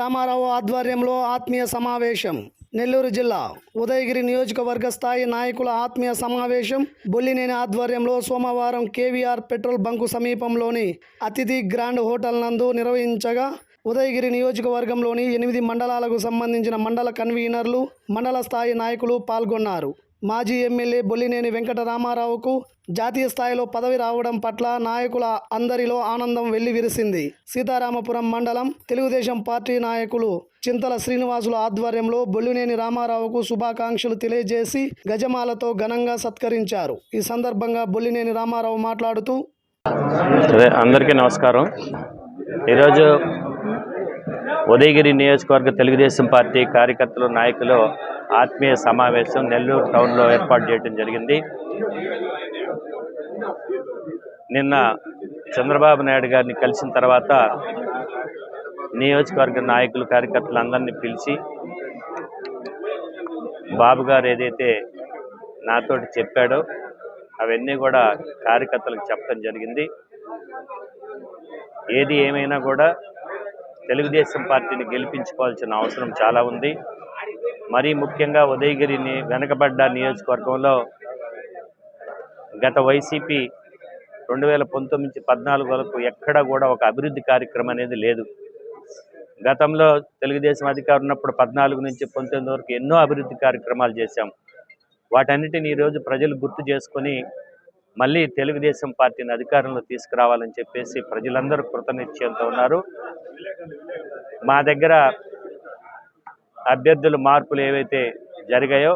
రామారావు ఆధ్వర్యంలో ఆత్మీయ సమావేశం. నెల్లూరు జిల్లా ఉదయగిరి నియోజకవర్గ స్థాయి నాయకుల ఆత్మీయ సమావేశం బొల్లినేని ఆధ్వర్యంలో సోమవారం కేవీఆర్ పెట్రోల్ బంకు సమీపంలోని అతిథి గ్రాండ్ హోటల్ నందు నిర్వహించగా ఉదయగిరి నియోజకవర్గంలోని ఎనిమిది మండలాలకు సంబంధించిన మండల కన్వీనర్లు మండల స్థాయి నాయకులు పాల్గొన్నారు. మాజీ ఎమ్మెల్యే బొల్లినేని వెంకట రామారావుకు జాతీయ స్థాయిలో పదవి రావడం పట్ల నాయకుల అందరిలో ఆనందం వెల్లివిరిసింది. సీతారామపురం మండలం తెలుగుదేశం పార్టీ నాయకులు చింతల శ్రీనివాసుల ఆధ్వర్యంలో బొల్లినేని రామారావుకు శుభాకాంక్షలు తెలియజేసి గజమాలతో ఘనంగా సత్కరించారు. ఈ సందర్భంగా బొల్లినేని రామారావు మాట్లాడుతూ అందరికీ నమస్కారం. ఈరోజు ఉదయగిరి నియోజకవర్గ తెలుగుదేశం పార్టీ కార్యకర్తలు నాయకులు ఆత్మీయ సమావేశం నెల్లూరు టౌన్లో ఏర్పాటు చేయడం జరిగింది. నిన్న చంద్రబాబు నాయుడు గారిని కలిసిన తర్వాత నియోజకవర్గ నాయకులు కార్యకర్తలందరినీ పిలిచి బాబు గారు ఏదైతే నాతోటి చెప్పాడో అవన్నీ కూడా కార్యకర్తలకు చెప్పడం జరిగింది. ఏది ఏమైనా కూడా తెలుగుదేశం పార్టీని గెలిపించుకోవాల్సిన అవసరం చాలా ఉంది. మరీ ముఖ్యంగా ఉదయగిరిని వెనకబడ్డ నియోజకవర్గంలో గత వైసీపీ రెండు వేల పంతొమ్మిది పద్నాలుగు వరకు ఎక్కడ కూడా ఒక అభివృద్ధి కార్యక్రమం అనేది లేదు. గతంలో తెలుగుదేశం అధికారం ఉన్నప్పుడు పద్నాలుగు నుంచి పంతొమ్మిది వరకు ఎన్నో అభివృద్ధి కార్యక్రమాలు చేశాం. వాటన్నిటిని ఈరోజు ప్రజలు గుర్తు చేసుకొని మళ్ళీ తెలుగుదేశం పార్టీని అధికారంలో తీసుకురావాలని చెప్పేసి ప్రజలందరూ కృతనిశ్చయంతో ఉన్నారు. మా దగ్గర అభ్యర్థుల మార్పులు ఏవైతే జరిగాయో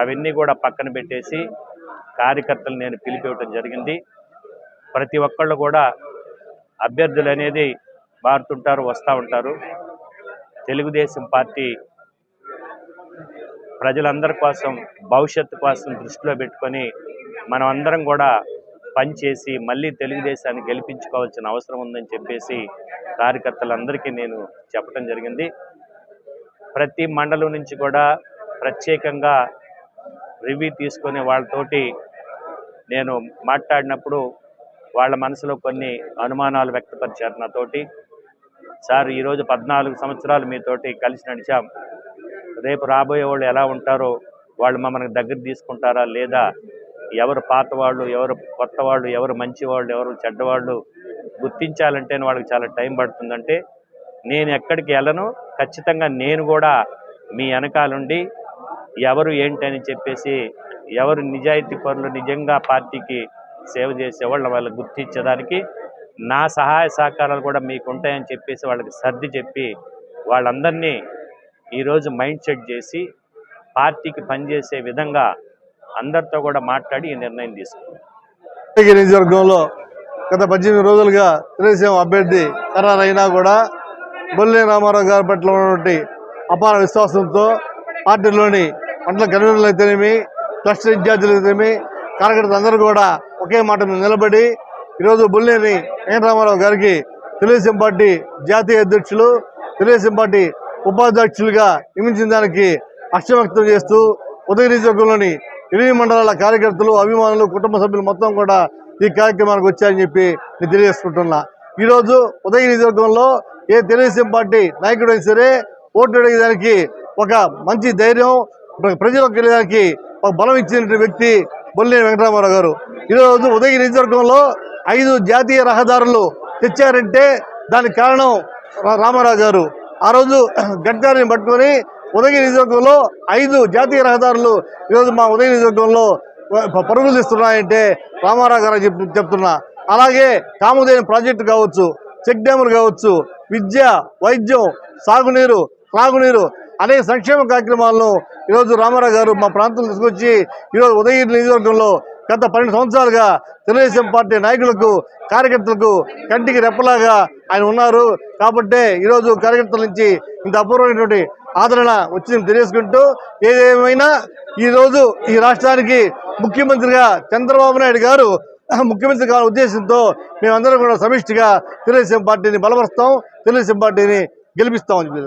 అవన్నీ కూడా పక్కన పెట్టేసి కార్యకర్తలు నేను పిలిపివ్వటం జరిగింది. ప్రతి ఒక్కళ్ళు కూడా అభ్యర్థులు అనేది మారుతుంటారు వస్తూ ఉంటారు. తెలుగుదేశం పార్టీ ప్రజలందరి కోసం భవిష్యత్తు కోసం దృష్టిలో పెట్టుకొని మనం అందరం కూడా పనిచేసి మళ్ళీ తెలుగుదేశాన్ని గెలిపించుకోవాల్సిన అవసరం ఉందని చెప్పేసి కార్యకర్తలందరికీ నేను చెప్పడం జరిగింది. ప్రతి మండలం నుంచి కూడా ప్రత్యేకంగా రివ్యూ తీసుకొని వాళ్ళతోటి నేను మాట్లాడినప్పుడు వాళ్ళ మనసులో కొన్ని అనుమానాలు వ్యక్తపరిచారు నాతోటి. సార్ ఈరోజు పద్నాలుగు సంవత్సరాలు మీతోటి కలిసి నడిచాం. రేపు రాబోయే వాళ్ళు ఎలా ఉంటారో వాళ్ళు మమ్మల్ని దగ్గర తీసుకుంటారా లేదా ఎవరు పాత వాళ్ళు ఎవరు కొత్త వాళ్ళు ఎవరు మంచి వాళ్ళు ఎవరు చెడ్డవాళ్ళు గుర్తించాలంటే వాళ్ళకి చాలా టైం పడుతుందంటే నేను ఎక్కడికి వెళ్ళను. ఖచ్చితంగా నేను కూడా మీ వెనకాలండి. ఎవరు ఏంటి అని చెప్పేసి ఎవరు నిజాయితీ పరులు నిజంగా పార్టీకి సేవ చేసేవాళ్ళు వాళ్ళు గుర్తించడానికి నా సహాయ సహకారాలు కూడా మీకు ఉంటాయని చెప్పేసి వాళ్ళకి సర్ది చెప్పి వాళ్ళందరినీ ఈరోజు మైండ్ సెట్ చేసి పార్టీకి పనిచేసే విధంగా అందరితో కూడా మాట్లాడి ఈ నిర్ణయం తీసుకున్నాం. నియోజకవర్గంలో గత పద్దెనిమిది రోజులుగా తెలుగుదేశం అభ్యర్థి ఖరారైనా కూడా బొల్లి రామారావు గారి పట్ల ఉన్నటువంటి అపార విశ్వాసంతో పార్టీలోని మండల కన్వీనర్లు అయితేనేమి క్లస్టర్ ఇన్ఛార్జీలు అయితేనేమి కార్యకర్తలు అందరూ కూడా ఒకే మాట మీద నిలబడి ఈరోజు బొల్లేని వెంకటరామారావు గారికి తెలుగుదేశం పార్టీ జాతీయ అధ్యక్షులు తెలుగుదేశం పార్టీ ఉపాధ్యక్షులుగా నియమించిన దానికి హర్షం వ్యక్తం చేస్తూ ఉదయ నియోజకవర్గంలోని ఎనిమిది మండలాల కార్యకర్తలు అభిమానులు కుటుంబ సభ్యులు మొత్తం కూడా ఈ కార్యక్రమానికి వచ్చాయని చెప్పి నేను తెలియజేసుకుంటున్నా. ఈరోజు ఉదయ నియోజకవర్గంలో ఏ తెలుగుదేశం పార్టీ నాయకుడు అయినా సరే ఓటు అడిగేదానికి ఒక మంచి ధైర్యం ప్రజలకు వెళ్ళేదానికి ఒక బలం ఇచ్చిన వ్యక్తి బొల్లేని వెంకటరామారావు గారు. ఈరోజు ఉదయగిరి నియోజకవర్గంలో ఐదు జాతీయ రహదారులు తెచ్చారంటే దానికి కారణం రా- రామారావు గారు. ఆ రోజు గడ్కారిని పట్టుకొని ఉదయగిరి నియోజకవర్గంలో ఐదు జాతీయ రహదారులు ఈరోజు మా ఉదయగిరి నియోజకవర్గంలో పరుగులు తీస్తున్నాయంటే రామారావు గారు చెప్ చెప్తున్నా. అలాగే కాముదేని ప్రాజెక్టు కావచ్చు చెక్ డ్యాములు కావచ్చు విద్య వైద్యం సాగునీరు త్రాగునీరు అనేక సంక్షేమ కార్యక్రమాలను ఈరోజు రామారావు గారు మా ప్రాంతంలో తీసుకొచ్చి ఈరోజు ఉదయగిరి నియోజకవర్గంలో గత పన్నెండు సంవత్సరాలుగా తెలుగుదేశం పార్టీ నాయకులకు కార్యకర్తలకు కంటికి రెప్పలాగా ఆయన ఉన్నారు. కాబట్టే ఈరోజు కార్యకర్తల నుంచి ఇంత అపూర్వమైనటువంటి ఆదరణ వచ్చింది తెలియజేసుకుంటూ ఏదేమైనా ఈరోజు ఈ రాష్ట్రానికి ముఖ్యమంత్రిగా చంద్రబాబు నాయుడు గారు ముఖ్యమంత్రి కావాల ఉద్దేశంతో మేమందరం కూడా సమిష్టిగా తెలుగుదేశం పార్టీని బలపరుస్తాం తెలుగుదేశం పార్టీని గెలిపిస్తామని చెప్పి